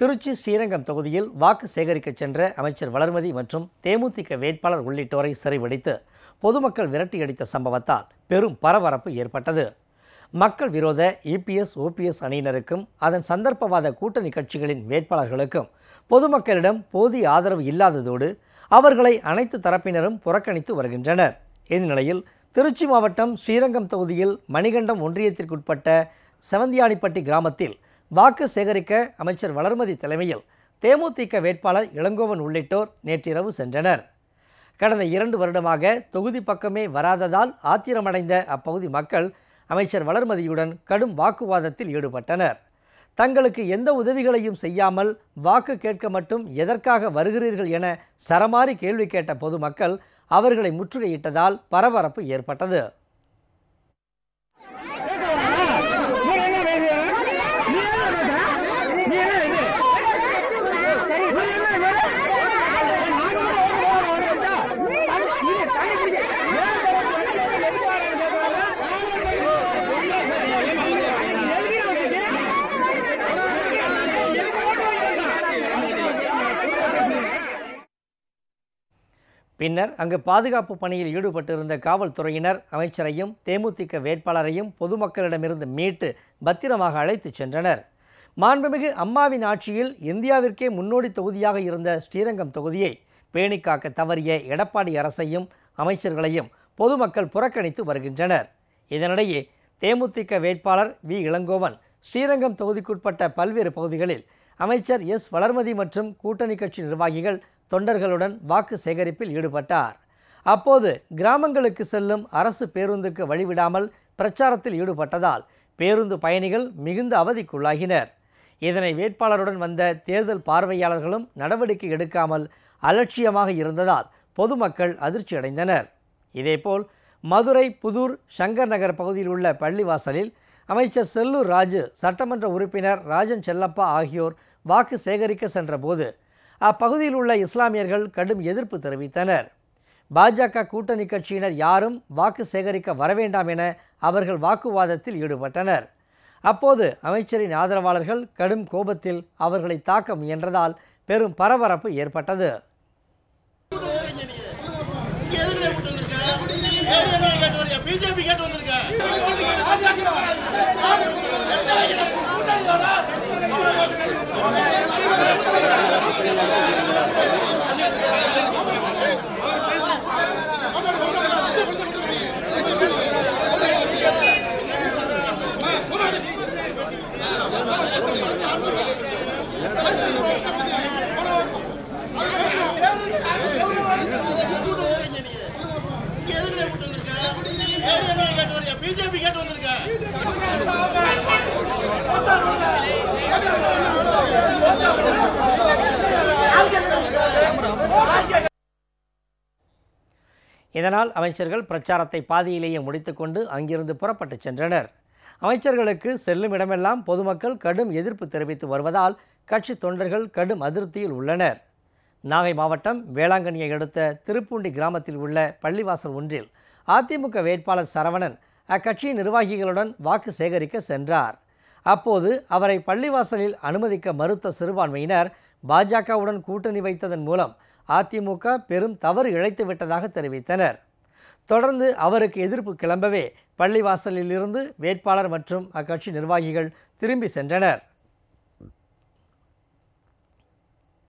திருச்சி ஸ்ரீரங்கம் தொகுதியில் வாக்கு சேகரிக்கச் சென்ற அமைச்சர் வளர்மதி மற்றும் தேமுதிக வேட்பாளர் உள்ளிட்டோரை சிறைபிடித்து பொதுமக்கள் விரட்டியடித்த சம்பவத்தால் பெரும் பரபரப்பு ஏற்பட்டது. மக்கள் விரோத இபிஎஸ் ஓபிஎஸ் அணியினருக்கும் அதன் சந்தர்ப்பவாத கூட்டணி கட்சிகளின் வேட்பாளர்களுக்கும் பொதுமக்களிடம் போதிய ஆதரவு இல்லாததோடு அவர்களை அனைத்து தரப்பினரும் புறக்கணித்து வருகின்றனர். இந்நிலையில் திருச்சி மாவட்டம் ஸ்ரீரங்கம் தொகுதியில் மணிகண்டம் ஒன்றியத்திற்குட்பட்ட செவந்தியானிப்பட்டி கிராமத்தில் வாக்கு சேகரிக்க அமைச்சர் வளர்மதி தலைமையில் தேமுதிக வேட்பாளர் இளங்கோவன் உள்ளிட்டோர் நேற்றிரவு சென்றனர். கடந்த இரண்டு வருடமாக தொகுதி பக்கமே வராததால் ஆத்திரமடைந்த அப்பகுதி மக்கள் அமைச்சர் வளர்மதியுடன் கடும் வாக்குவாதத்தில் ஈடுபட்டனர். தங்களுக்கு எந்த உதவிகளையும் செய்யாமல் வாக்கு கேட்க மட்டும் எதற்காக வருகிறீர்கள் என சரமாரி கேள்வி கேட்ட பொதுமக்கள் அவர்களை முற்றுகையிட்டதால் பரபரப்பு ஏற்பட்டது. பின்னர் அங்கு பாதுகாப்பு பணியில் ஈடுபட்டிருந்த காவல்துறையினர் அமைச்சரையும் தேமுதிக வேட்பாளரையும் பொதுமக்களிடமிருந்து மீட்டு பத்திரமாக அழைத்துச் சென்றனர். மாண்புமிகு அம்மாவின் ஆட்சியில் இந்தியாவிற்கே முன்னோடி தொகுதியாக இருந்த ஸ்ரீரங்கம் தொகுதியை பேணிக்காக்க தவறிய எடப்பாடி அரசையும் அமைச்சர்களையும் பொதுமக்கள் புறக்கணித்து வருகின்றனர். இதனிடையே தேமுதிக வேட்பாளர் வி. இளங்கோவன் ஸ்ரீரங்கம் தொகுதிக்குட்பட்ட பல்வேறு பகுதிகளில் அமைச்சர் எஸ். வளர்மதி மற்றும் கூட்டணி கட்சி நிர்வாகிகள் தொண்டர்களுடன் வாக்கு சேகரிப்பில் ஈடுபட்டார். அப்போது கிராமங்களுக்கு செல்லும் அரசு பேருந்துக்கு வழிவிடாமல் பிரச்சாரத்தில் ஈடுபட்டதால் பேருந்து பயணிகள் மிகுந்த அவதிக்குள்ளாகினர். இதனை வேட்பாளருடன் வந்த தேர்தல் பார்வையாளர்களும் நடவடிக்கை எடுக்காமல் அலட்சியமாக இருந்ததால் பொதுமக்கள் அதிர்ச்சியடைந்தனர் இதேபோல் மதுரை புதூர் சங்கர் நகர் பகுதியில் உள்ள பள்ளிவாசலில் அமைச்சர் செல்லூர் ராஜு சட்டமன்ற உறுப்பினர் ராஜன் செல்லப்பா ஆகியோர் வாக்கு சேகரிக்க சென்றபோது அப்பகுதியில் உள்ள இஸ்லாமியர்கள் கடும் எதிர்ப்பு தெரிவித்தனர். பாஜக கூட்டணி கட்சியினர் யாரும் வாக்கு சேகரிக்க வரவேண்டாம் என அவர்கள் வாக்குவாதத்தில் ஈடுபட்டனர். அப்போது அமைச்சரின் ஆதரவாளர்கள் கடும் கோபத்தில் அவர்களை தாக்க முயன்றதால் பெரும் பரபரப்பு ஏற்பட்டது. பிஜேபி பிஜேபி கேட்டு வந்திருக்க பிஜேபி கேட்டு வந்திருக்க இதனால் அமைச்சர்கள் பிரச்சாரத்தை பாதியிலேயே முடித்துக்கொண்டு அங்கிருந்து புறப்பட்டுச் சென்றனர். அமைச்சர்களுக்கு செல்லும் இடமெல்லாம் பொதுமக்கள் கடும் எதிர்ப்பு தெரிவித்து வருவதால் கட்சி தொண்டர்கள் கடும் அதிருப்தியில் உள்ளனர். நாகை மாவட்டம் வேளாங்கண்ணியை அடுத்த திருப்பூண்டி கிராமத்தில் உள்ள பள்ளிவாசல் ஒன்றில் அதிமுக வேட்பாளர் சரவணன் அக்கட்சியின் நிர்வாகிகளுடன் வாக்கு சேகரிக்க சென்றார். அப்போது அவரை பள்ளிவாசலில் அனுமதிக்க மறுத்த சிறுபான்மையினர் பாஜகவுடன் கூட்டணி வைத்ததன் மூலம் அதிமுக பெரும் தவறு இழைத்து விட்டதாக தெரிவித்தனர். தொடர்ந்து அவருக்கு எதிர்ப்பு கிளம்பவே பள்ளிவாசலில் இருந்து வேட்பாளர் மற்றும் அக்கட்சி நிர்வாகிகள் திரும்பி சென்றனர்.